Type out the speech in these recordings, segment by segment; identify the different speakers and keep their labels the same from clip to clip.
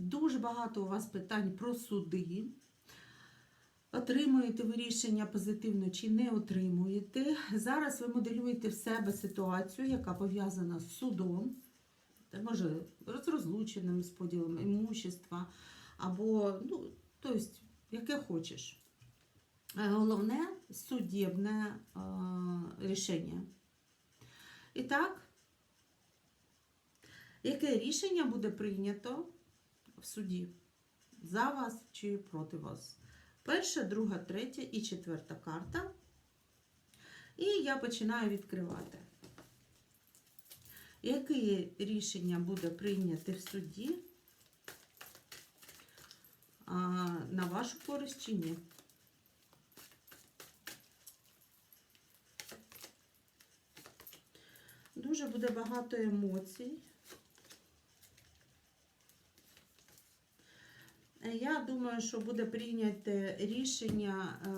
Speaker 1: Дуже багато у вас питань про суди. Отримуєте ви рішення позитивно чи не отримуєте. Зараз ви моделюєте в себе ситуацію, яка пов'язана з судом, може з розлученим, з поділом імущества, або, ну, тобто, яке хочеш. Е, Головне судебне е, рішення. І так, яке рішення буде прийнято в суді за вас чи проти вас? Перша, друга, третя і четверта карта. І я починаю відкривати. Яке рішення буде прийняте в суді а, на вашу користь чи ні? Дуже буде багато емоцій. Я думаю, що буде прийняте рішення е,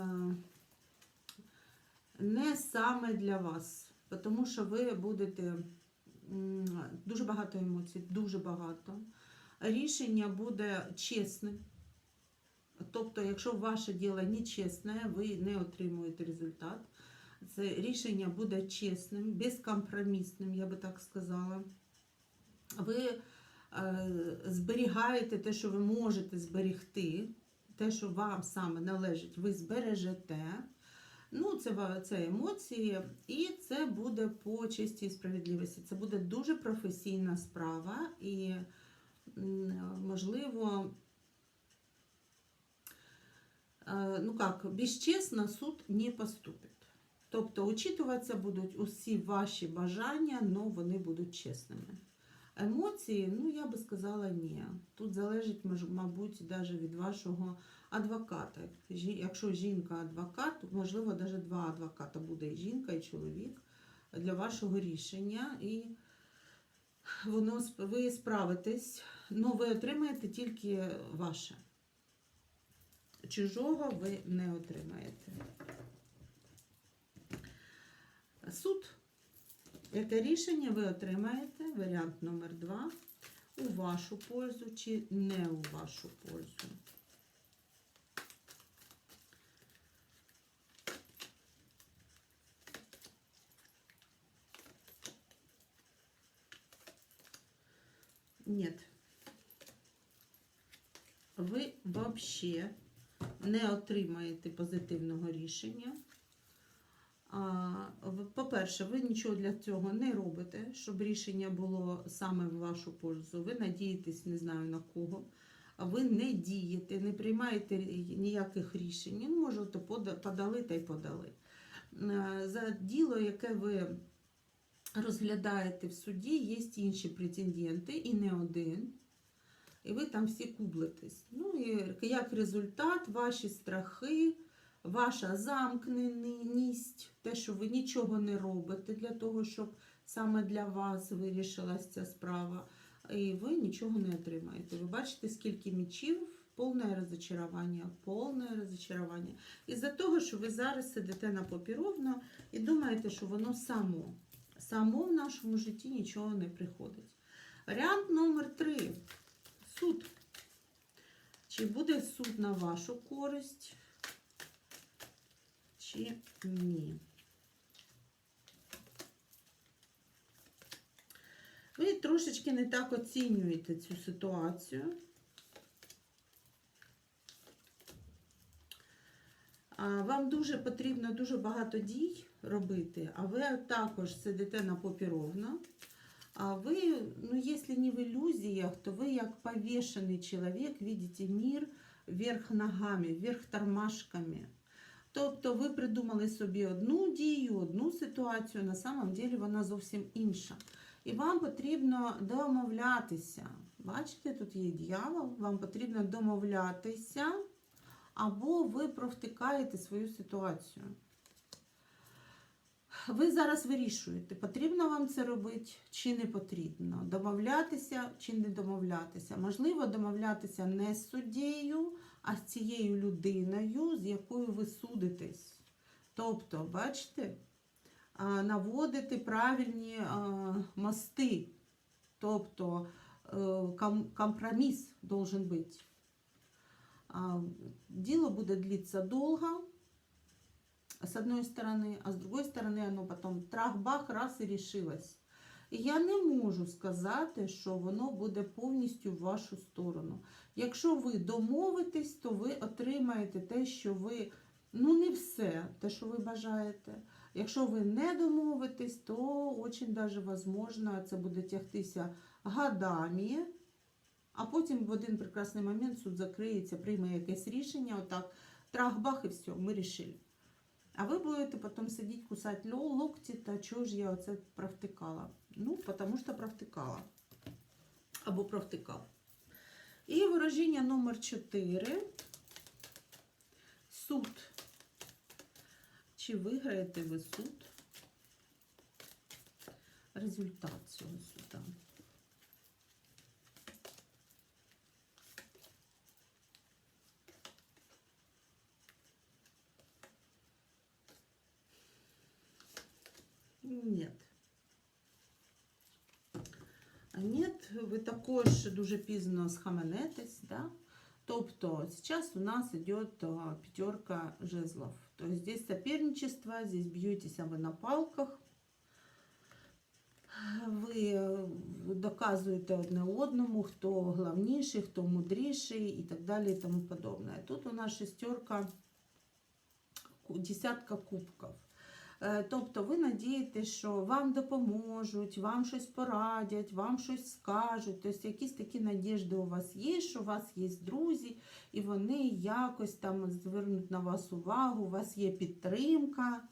Speaker 1: не саме для вас, тому що ви будете дуже багато емоцій, дуже багато. Рішення буде чесним. Тобто, якщо ваше діло нечесне, ви не отримуєте результат. Це рішення буде чесним, безкомпромісним, я би так сказала. Ви зберігаєте те, що ви можете зберегти, те, що вам саме належить, ви збережете. Ну, це, це емоції, і це буде по честі і справедливості. Це буде дуже професійна справа, і, можливо, е, ну как, бесчестно суд не поступить. Тобто учитуватися будуть усі ваші бажання, але вони будуть чесними. Емоції, ну я би сказала, ні. Тут залежить, мабуть, навіть від вашого адвоката. Якщо жінка адвокат, то, можливо, навіть два адвоката буде і жінка, і чоловік для вашого рішення. І воно ви справитесь, але ви отримаєте тільки ваше. Чужого ви не отримаєте. Суд. Яке рішення ви отримаєте? Варіант номер два. У вашу пользу чи не у вашу пользу. Нет. Ви взагалі не отримаєте позитивного рішення. По-перше, ви нічого для цього не робите, щоб рішення було саме в вашу пользу. Ви надієтесь, не знаю на кого. А Ви не дієте, не приймаєте ніяких рішень. Ну, може, подали та й подали. Е, За діло, яке ви розглядаєте в суді, є інші претенденти, і не один. І ви там всі кублитесь. Ну і як результат, ваші страхи, ваша замкненість, те, що ви нічого не робите для того, щоб саме для вас вирішилася ця справа, і ви нічого не отримаєте. Ви бачите, скільки мічів, повне розочарування, повне розочарування. Із-за того, що ви зараз сидите на попі ровно і думаєте, що воно само. Само в нашому житті нічого не приходить. Варіант номер три. Суд. Чи буде суд на вашу користь, чи ні? Ви трошечки не так оцінюєте цю ситуацію. А Вам дуже потрібно дуже багато дій робити, а ви також сидите на попі ровно. А вы, ну если не в иллюзиях, то вы как повешенный человек видите мир вверх ногами, вверх тормашками. Тобто ви придумали собі одну дію, одну ситуацію, на самом деле вона зовсім інша. І вам потрібно домовлятися. Бачите, тут є дьявол, вам потрібно домовлятися, або ви провтикаєте свою ситуацію. Ви зараз вирішуєте, потрібно вам це робити чи не потрібно. Домовлятися чи не домовлятися. Можливо, домовлятися не з суддєю, а з цією людиною, з якою ви судитесь. Тобто, бачите, наводити правильні мости. Тобто э, ком- компромисс должен быть. А, Дело будет длиться долго, с одной стороны, а с другой сторони, оно потом трах-бах, раз і рішилось. Я не можу сказати, що воно буде повністю в вашу сторону. Якщо ви домовитесь, то ви отримаєте те, що ви, ну не все, те, що ви бажаєте. Якщо ви не домовитесь, то очень даже це буде тягтися годами, а потім в один прекрасний момент суд закриється, прийме якесь рішення, отак, трах-бах і все, ми рішили. А ви будете потім сидіти, кусати ло- локті, та чого ж я оце провтикала? Ну, тому що провтикала. Або провтикав. І вираження номер 4. Суд. Чи виграєте ви суд? Результат цього суда. Ні. А Ні, ви також дуже пізно схаменетесь, да? Тобто сейчас у нас идет а, пятерка жезлов. То есть здесь соперничество, здесь бьетесь вы на палках. Ви е, доказуєте одне одному, хто головніший, хто мудріший і так далі і тому подобне. Тут у нас шестерка, ку- десятка кубків. Е, Тобто ви надієтесь, що вам допоможуть, вам щось порадять, вам щось скажуть. Тобто якісь такі надіжди у вас є, що у вас є друзі, і вони якось там звернуть на вас увагу, у вас є підтримка.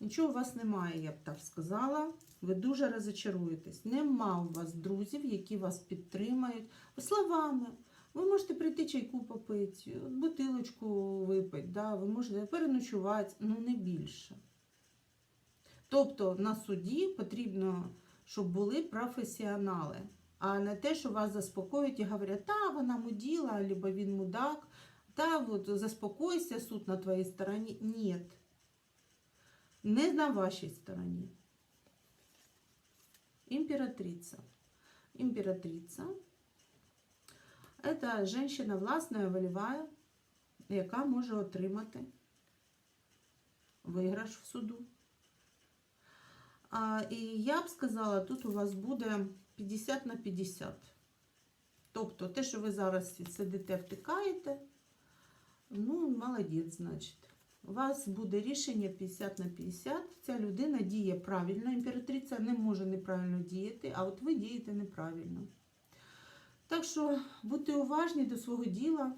Speaker 1: Нічого у вас немає, я б так сказала. Ви дуже розочаруєтесь. Нема у вас друзів, які вас підтримають словами. Ви можете прийти чайку попити, бутилочку випити, да? ви можете переночувати, ну не більше. Тобто на суді потрібно, щоб були професіонали, а не те, що вас заспокоюють і говорять, та вона муділа, або він мудак, та от, заспокойся, суд на твоїй стороні. Ні. Не на вашей стороне. Императрица. Императрица – это женщина власна, волевая, яка може отримати виграш в суду. І я б сказала, тут у вас буде 50 на 50. Тобто те, що ви зараз сидите, втикаєте, ну, молодець, значить. У вас буде рішення 50 на 50. Ця людина діє правильно. Імператриця не може неправильно діяти, а от ви дієте неправильно. Так що будьте уважні до свого діла,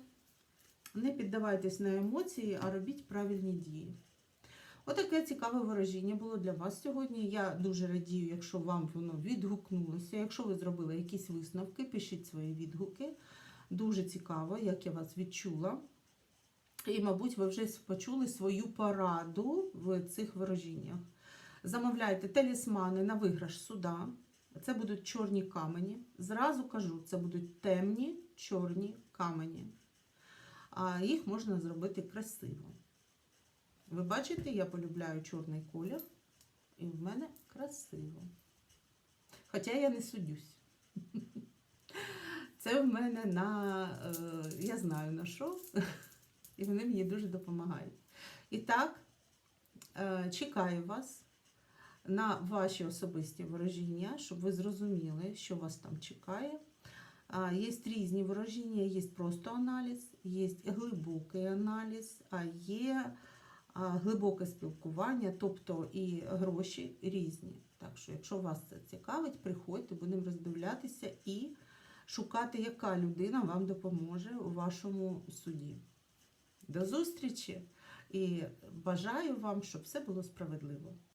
Speaker 1: не піддавайтесь на емоції, а робіть правильні дії. Отаке цікаве вираження було для вас сьогодні. Я дуже радію, якщо вам воно відгукнулося. Якщо ви зробили якісь висновки, пишіть свої відгуки. Дуже цікаво, як я вас відчула. І, мабуть, ви вже почули свою пораду в цих вираженнях. Замовляйте талісмани на виграш суда. Це будуть чорні камені. Зразу кажу, це будуть темні чорні камені. А їх можна зробити красиво. Ви бачите, я полюбляю чорний колір, і в мене красиво. Хоча я не судюсь. Це в мене на, е, я знаю на що, і вони мені дуже допомагають. І так, е, чекаю вас на ваші особисті ворожіння, щоб ви зрозуміли, що вас там чекає. Є різні ворожіння, є просто аналіз, є глибокий аналіз, а є глибоке спілкування, тобто і гроші різні. Так що, якщо вас це цікавить, приходьте, будемо роздивлятися і шукати, яка людина вам допоможе у вашому суді. До зустрічі і бажаю вам, щоб все було справедливо.